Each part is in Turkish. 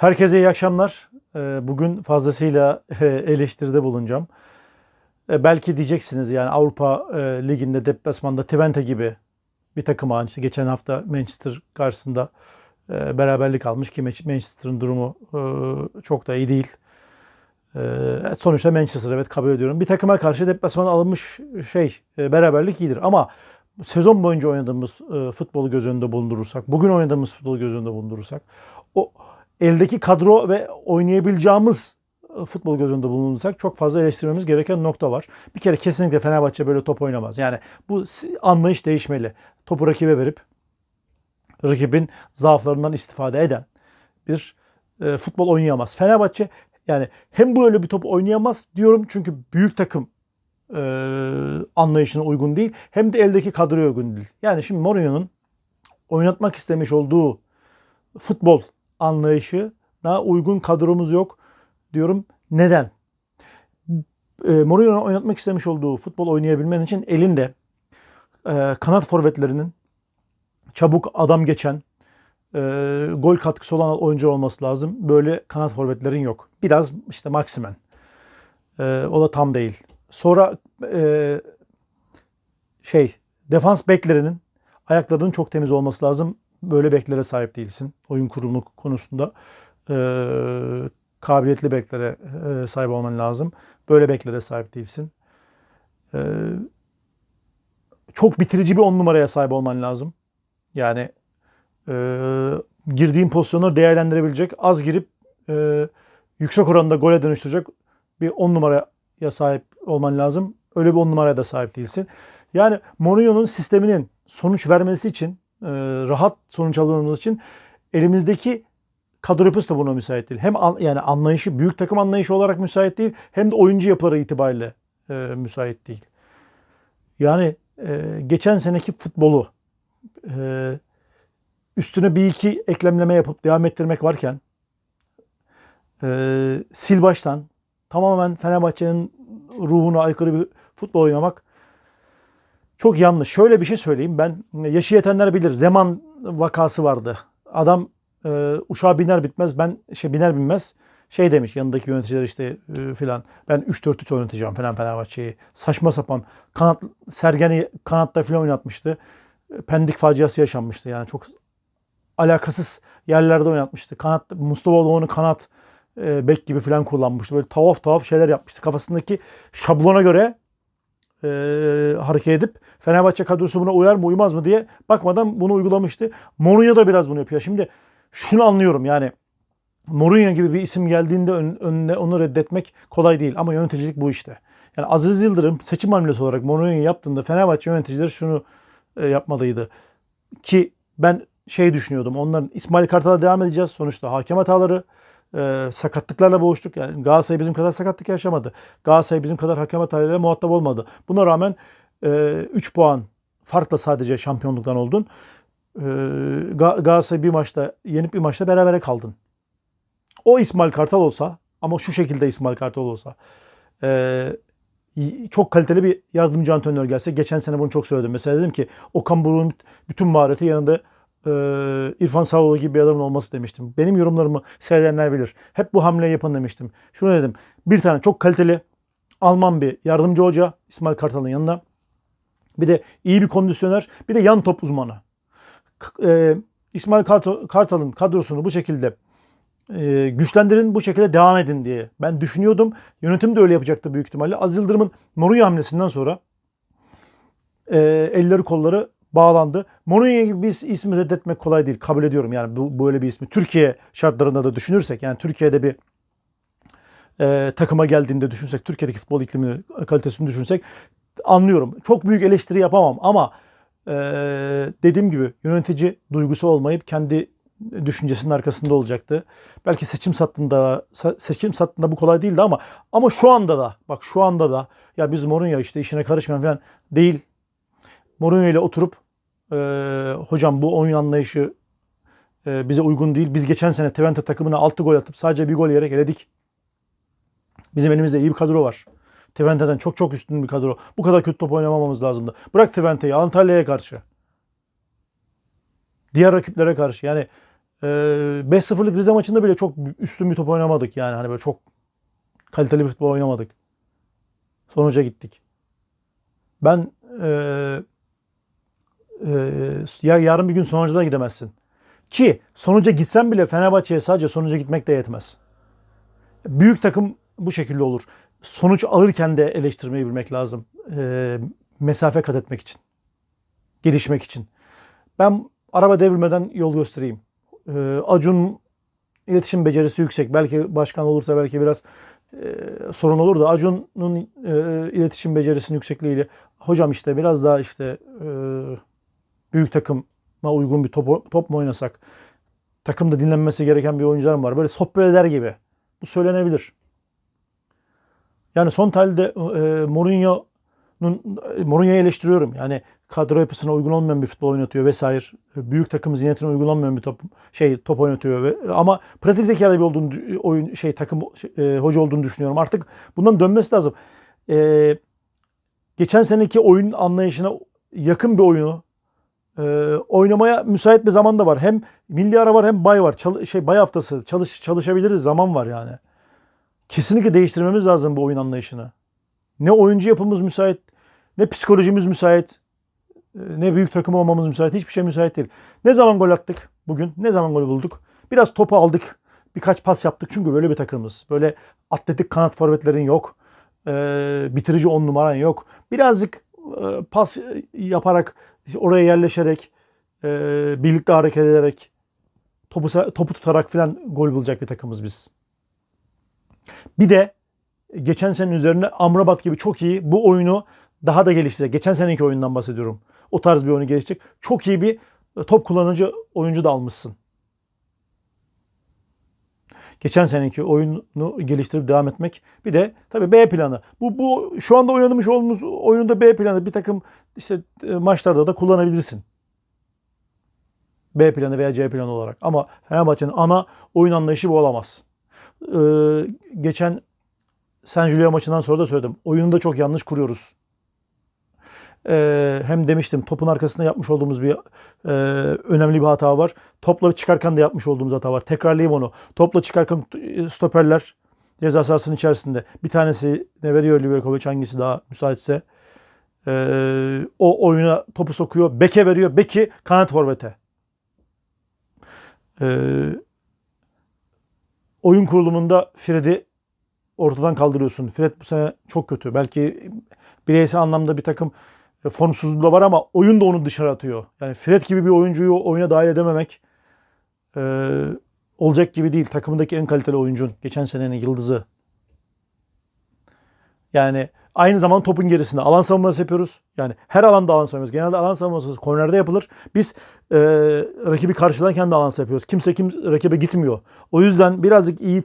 Herkese iyi akşamlar. Ee, Bugün fazlasıyla e, eleştiride bulunacağım. E, Belki diyeceksiniz yani Avrupa e, Ligi'nde deplasmanda Twente gibi bir takıma işte geçen hafta Manchester karşısında beraberlik almış ki Manch- Manchester'ın durumu çok da iyi değil. Sonuçta Manchester evet kabul ediyorum. Bir takıma karşı deplasmana alınmış şey beraberlik iyidir ama sezon boyunca oynadığımız futbolu göz önünde bulundurursak, bugün oynadığımız futbolu göz önünde bulundurursak o eldeki kadro ve oynayabileceğimiz e, futbol göz önünde bulundursak çok fazla eleştirmemiz gereken nokta var. Bir kere kesinlikle Fenerbahçe böyle top oynamaz. Yani bu anlayış değişmeli. Topu rakibe verip rakibin zaaflarından istifade eden bir e, futbol oynayamaz. Fenerbahçe yani hem böyle bir top oynayamaz diyorum çünkü büyük takım e, anlayışına uygun değil hem de eldeki kadroya uygun değil. Yani şimdi Mourinho'nun oynatmak istemiş olduğu futbol anlayışı daha uygun kadromuz yok diyorum. Neden? E, Mourinho'nun oynatmak istemiş olduğu futbol oynayabilmen için elinde e, kanat forvetlerinin çabuk adam geçen, e, gol katkısı olan oyuncu olması lazım. Böyle kanat forvetlerin yok. Biraz işte Maximen. E, o da tam değil. Sonra e, şey defans beklerinin ayaklarının çok temiz olması lazım. Böyle beklere sahip değilsin. Oyun kurumu konusunda e, kabiliyetli beklere e, sahip olman lazım. Böyle beklere sahip değilsin. E, çok bitirici bir on numaraya sahip olman lazım. Yani e, girdiğin pozisyonları değerlendirebilecek, az girip e, yüksek oranda gole dönüştürecek bir on numaraya sahip olman lazım. Öyle bir on numaraya da sahip değilsin. Yani Mourinho'nun sisteminin sonuç vermesi için, rahat sonuç almamız için elimizdeki kadro yapısı da buna müsait değil. Hem an- yani anlayışı, büyük takım anlayışı olarak müsait değil, hem de oyuncu yapıları itibariyle e, müsait değil. Yani e, geçen seneki futbolu e, üstüne bir iki eklemleme yapıp devam ettirmek varken e, sil baştan tamamen Fenerbahçe'nin ruhuna aykırı bir futbol oynamak çok yanlış. Şöyle bir şey söyleyeyim. Ben yaşı yetenler bilir. Zeman vakası vardı. Adam e, uçağa biner bitmez ben şey biner binmez şey demiş yanındaki yöneticiler işte e, filan ben 3-4-3 oynatacağım falan Fenerbahçe'yi. Saçma sapan kanat Sergen'i kanatta filan oynatmıştı. Pendik faciası yaşanmıştı yani çok alakasız yerlerde oynatmıştı. Kanat Mustafa Doğan'ı kanat e, bek gibi falan kullanmıştı. Böyle tuhaf tuhaf şeyler yapmıştı. Kafasındaki şablona göre e, hareket edip Fenerbahçe kadrosu buna uyar mı uymaz mı diye bakmadan bunu uygulamıştı. Mourinho da biraz bunu yapıyor. Şimdi şunu anlıyorum yani Mourinho gibi bir isim geldiğinde ön- önüne onu reddetmek kolay değil ama yöneticilik bu işte. Yani Aziz Yıldırım seçim hamlesi olarak Mourinho'yu yaptığında Fenerbahçe yöneticileri şunu e, yapmalıydı. Ki ben şey düşünüyordum. Onların İsmail Kartal'a devam edeceğiz. Sonuçta hakem hataları, e, sakatlıklarla boğuştuk. Yani Galatasaray bizim kadar sakatlık yaşamadı. Galatasaray bizim kadar hakem hatalarıyla muhatap olmadı. Buna rağmen e, 3 puan farkla sadece şampiyonluktan oldun. E, Ga- Galatasaray bir maçta yenip bir maçta berabere kaldın. O İsmail Kartal olsa ama şu şekilde İsmail Kartal olsa e, çok kaliteli bir yardımcı antrenör gelse geçen sene bunu çok söyledim. Mesela dedim ki Okan Buruk'un bütün mahareti yanında e, İrfan Sağoğlu gibi bir adamın olması demiştim. Benim yorumlarımı seyredenler bilir. Hep bu hamleyi yapın demiştim. Şunu dedim. Bir tane çok kaliteli Alman bir yardımcı hoca İsmail Kartal'ın yanına. Bir de iyi bir kondisyoner. Bir de yan top uzmanı. E, İsmail Kartal- Kartal'ın kadrosunu bu şekilde e, güçlendirin bu şekilde devam edin diye ben düşünüyordum. Yönetim de öyle yapacaktı büyük ihtimalle. Aziz Yıldırım'ın Mourinho hamlesinden sonra e, elleri kolları bağlandı. Mourinho gibi bir ismi reddetmek kolay değil. Kabul ediyorum yani bu böyle bir ismi. Türkiye şartlarında da düşünürsek yani Türkiye'de bir e, takıma geldiğinde düşünsek, Türkiye'deki futbol iklimini, kalitesini düşünsek anlıyorum. Çok büyük eleştiri yapamam ama e, dediğim gibi yönetici duygusu olmayıp kendi düşüncesinin arkasında olacaktı. Belki seçim sattığında sa- seçim sattığında bu kolay değildi ama ama şu anda da bak şu anda da ya biz Mourinho işte işine karışmayan falan değil. Mourinho ile oturup e, hocam bu oyun anlayışı e, bize uygun değil. Biz geçen sene Twente takımına 6 gol atıp sadece bir gol yiyerek eledik. Bizim elimizde iyi bir kadro var. Twente'den çok çok üstün bir kadro. Bu kadar kötü top oynamamamız lazımdı. Bırak Twente'yi Antalya'ya karşı. Diğer rakiplere karşı. Yani Ee, 5-0'lık Rize maçında bile çok üstün bir top oynamadık yani. Hani böyle çok kaliteli bir futbol oynamadık. Sonuca gittik. Ben eee, ya yarın bir gün sonuca da gidemezsin. Ki sonuca gitsen bile Fenerbahçe'ye sadece sonuca gitmek de yetmez. Büyük takım bu şekilde olur. Sonuç alırken de eleştirmeyi bilmek lazım. Eee, mesafe kat etmek için. Gelişmek için. Ben araba devrilmeden yol göstereyim. Eee Acun iletişim becerisi yüksek. Belki başkan olursa belki biraz e, sorun olur da Acun'un e, iletişim becerisinin yüksekliğiyle hocam işte biraz daha işte e, büyük takıma uygun bir top, top mu oynasak? Takımda dinlenmesi gereken bir oyuncular mı var? Böyle sohbet eder gibi. Bu söylenebilir. Yani son tahlilde e, Mourinho'nun Mourinho'yu eleştiriyorum. Yani kadro yapısına uygun olmayan bir futbol oynatıyor vesaire. Büyük takım zihniyetine uygun olmayan bir top şey top oynatıyor ve ama pratik zekalı bir olduğunu oyun şey takım e, hoca olduğunu düşünüyorum. Artık bundan dönmesi lazım. E, geçen seneki oyun anlayışına yakın bir oyunu e, oynamaya müsait bir zaman da var. Hem milli ara var hem bay var. Çal- şey bay haftası çalış çalışabiliriz zaman var yani. Kesinlikle değiştirmemiz lazım bu oyun anlayışını. Ne oyuncu yapımız müsait, ne psikolojimiz müsait, ne büyük takım olmamız müsait. Hiçbir şey müsait değil. Ne zaman gol attık bugün? Ne zaman gol bulduk? Biraz topu aldık. Birkaç pas yaptık. Çünkü böyle bir takımız. Böyle atletik kanat forvetlerin yok. Ee, bitirici on numaran yok. Birazcık e, pas yaparak, oraya yerleşerek, e, birlikte hareket ederek, topu, topu tutarak falan gol bulacak bir takımız biz. Bir de geçen senenin üzerine Amrabat gibi çok iyi bu oyunu daha da geliştirecek. Geçen seneki oyundan bahsediyorum. O tarz bir oyunu geliştirecek. Çok iyi bir top kullanıcı oyuncu da almışsın. Geçen seneki oyunu geliştirip devam etmek. Bir de tabii B planı. Bu, bu şu anda oynamış olduğumuz oyunda B planı bir takım işte e, maçlarda da kullanabilirsin. B planı veya C planı olarak. Ama Fenerbahçe'nin ana oyun anlayışı bu olamaz. Ee, geçen San Julio maçından sonra da söyledim. Oyunu da çok yanlış kuruyoruz. Ee, hem demiştim topun arkasında yapmış olduğumuz bir e, önemli bir hata var. Topla çıkarken de yapmış olduğumuz hata var. Tekrarlayayım onu. Topla çıkarken stoperler ceza sahasının içerisinde. Bir tanesi ne veriyor Livakovic hangisi daha müsaitse. Ee, o oyuna topu sokuyor. Beke veriyor. Beki kanat forvete. Ee, oyun kurulumunda Fred'i ortadan kaldırıyorsun. Fred bu sene çok kötü. Belki bireysel anlamda bir takım formsuzluğu da var ama oyun da onu dışarı atıyor. Yani Fred gibi bir oyuncuyu oyuna dahil edememek e, olacak gibi değil. Takımındaki en kaliteli oyuncun. Geçen senenin yıldızı. Yani aynı zaman topun gerisinde alan savunması yapıyoruz. Yani her alanda alan savunması. Genelde alan savunması kornerde yapılır. Biz e, rakibi karşılarken de alan yapıyoruz. Kimse kim rakibe gitmiyor. O yüzden birazcık iyi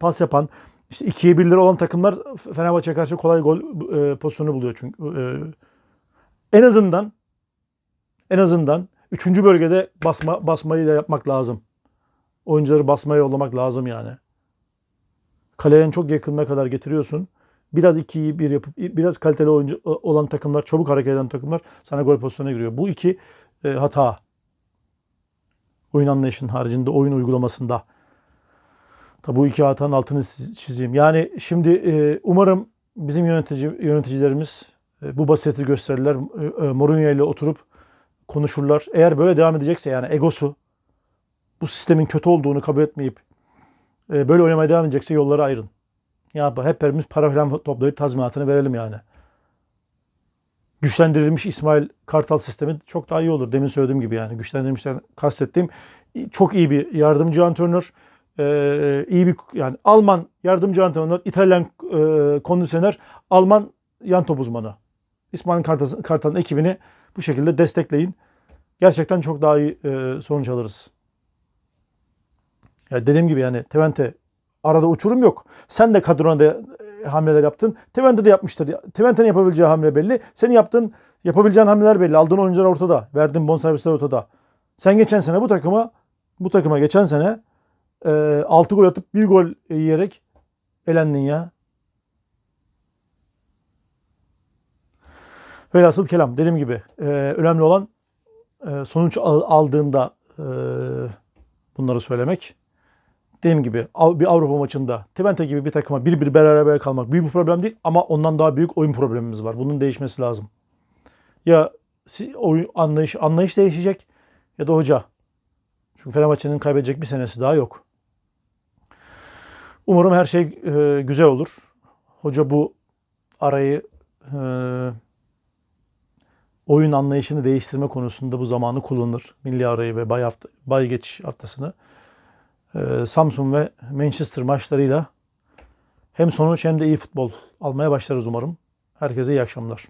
pas yapan, işte ikiye birleri olan takımlar Fenerbahçe'ye karşı kolay gol e, pozisyonu buluyor çünkü. E, en azından en azından üçüncü bölgede basma basmayı da yapmak lazım. Oyuncuları basmaya yollamak lazım yani. Kalenin çok yakınına kadar getiriyorsun. Biraz ikiyi bir yapıp biraz kaliteli oyuncu olan takımlar, çabuk hareket eden takımlar sana gol pozisyonuna giriyor. Bu iki e, hata. Oyun anlayışının haricinde oyun uygulamasında. Tabi bu iki hatanın altını çizeyim. Yani şimdi e, umarım bizim yönetici yöneticilerimiz bu basireti gösterirler. E, Mourinho ile oturup konuşurlar. Eğer böyle devam edecekse yani egosu bu sistemin kötü olduğunu kabul etmeyip e, böyle oynamaya devam edecekse yolları ayırın. Ya hepimiz para falan toplayıp tazminatını verelim yani. Güçlendirilmiş İsmail Kartal sistemi çok daha iyi olur. Demin söylediğim gibi yani. Güçlendirilmişten kastettiğim çok iyi bir yardımcı antrenör. İyi bir yani Alman yardımcı antrenör, İtalyan e, kondisyoner, Alman yan top uzmanı. İsmail Kartal, Kartal'ın ekibini bu şekilde destekleyin. Gerçekten çok daha iyi e, sonuç alırız. Yani dediğim gibi yani Twente arada uçurum yok. Sen de kadrona da e, hamleler yaptın. Twente de yapmıştır. Twente'nin yapabileceği hamle belli. Senin yaptığın yapabileceğin hamleler belli. Aldığın oyuncular ortada. Verdiğin bonservisler ortada. Sen geçen sene bu takıma bu takıma geçen sene e, 6 gol atıp 1 gol yiyerek elendin ya. Velhasıl kelam dediğim gibi e, önemli olan e, sonuç aldığında e, bunları söylemek. Dediğim gibi bir Avrupa maçında Twente gibi bir takıma bir bir beraber kalmak büyük bir problem değil ama ondan daha büyük oyun problemimiz var. Bunun değişmesi lazım. Ya oyun anlayış anlayış değişecek ya da hoca. Çünkü Fenerbahçe'nin kaybedecek bir senesi daha yok. Umarım her şey e, güzel olur. Hoca bu arayı e, oyun anlayışını değiştirme konusunda bu zamanı kullanır. Milli arayı ve bay, hafta, bay geçiş haftasını. Ee, Samsun ve Manchester maçlarıyla hem sonuç hem de iyi futbol almaya başlarız umarım. Herkese iyi akşamlar.